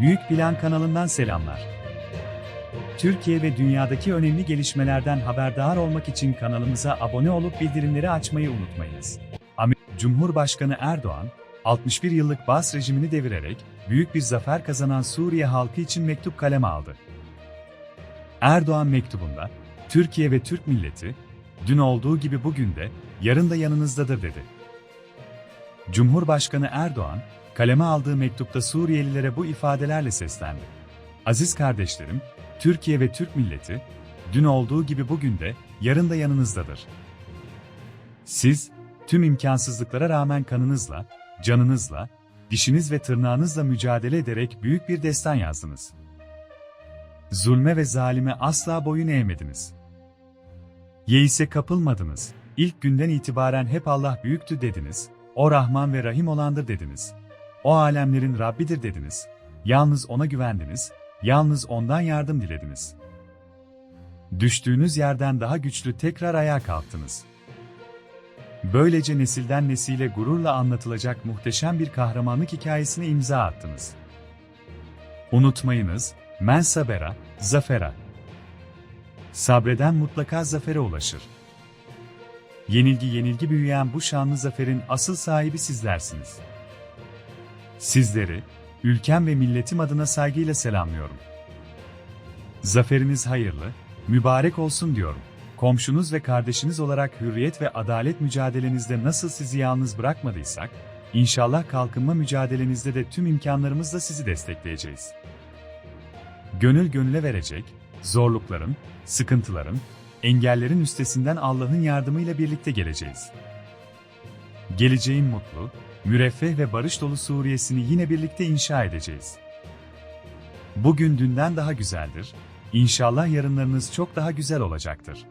Büyük Plan kanalından selamlar. Türkiye ve dünyadaki önemli gelişmelerden haberdar olmak için kanalımıza abone olup bildirimleri açmayı unutmayınız. Cumhurbaşkanı Erdoğan, 61 yıllık Bas rejimini devirerek büyük bir zafer kazanan Suriye halkı için mektup kaleme aldı. Erdoğan mektubunda, Türkiye ve Türk milleti, dün olduğu gibi bugün de, yarın da yanınızdadır dedi. Cumhurbaşkanı Erdoğan, kaleme aldığı mektupta Suriyelilere bu ifadelerle seslendi. Aziz kardeşlerim, Türkiye ve Türk milleti, dün olduğu gibi bugün de, yarın da yanınızdadır. Siz, tüm imkansızlıklara rağmen kanınızla, canınızla, dişiniz ve tırnağınızla mücadele ederek büyük bir destan yazdınız. Zulme ve zalime asla boyun eğmediniz. Yeise kapılmadınız. İlk günden itibaren hep Allah büyüktü dediniz. O Rahman ve Rahim olandır dediniz. O alemlerin Rabbidir dediniz. Yalnız ona güvendiniz. Yalnız ondan yardım dilediniz. Düştüğünüz yerden daha güçlü tekrar ayağa kalktınız. Böylece nesilden nesile gururla anlatılacak muhteşem bir kahramanlık hikayesine imza attınız. Unutmayınız, men sabera, zafera. Sabreden mutlaka zafere ulaşır. Yenilgi yenilgi büyüyen bu şanlı zaferin asıl sahibi sizlersiniz. Sizleri, ülkem ve milletim adına saygıyla selamlıyorum. Zaferiniz hayırlı, mübarek olsun diyorum. Komşunuz ve kardeşiniz olarak hürriyet ve adalet mücadelenizde nasıl sizi yalnız bırakmadıysak, inşallah kalkınma mücadelenizde de tüm imkanlarımızla sizi destekleyeceğiz. Gönül gönüle verecek, zorlukların, sıkıntıların, engellerin üstesinden Allah'ın yardımıyla birlikte geleceğiz. Geleceğin mutlu, müreffeh ve barış dolu Suriye'sini yine birlikte inşa edeceğiz. Bugün dünden daha güzeldir, İnşallah yarınlarınız çok daha güzel olacaktır.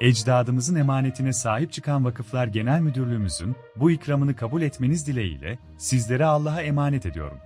Ecdadımızın emanetine sahip çıkan Vakıflar Genel Müdürlüğümüzün bu ikramını kabul etmeniz dileğiyle sizlere Allah'a emanet ediyorum.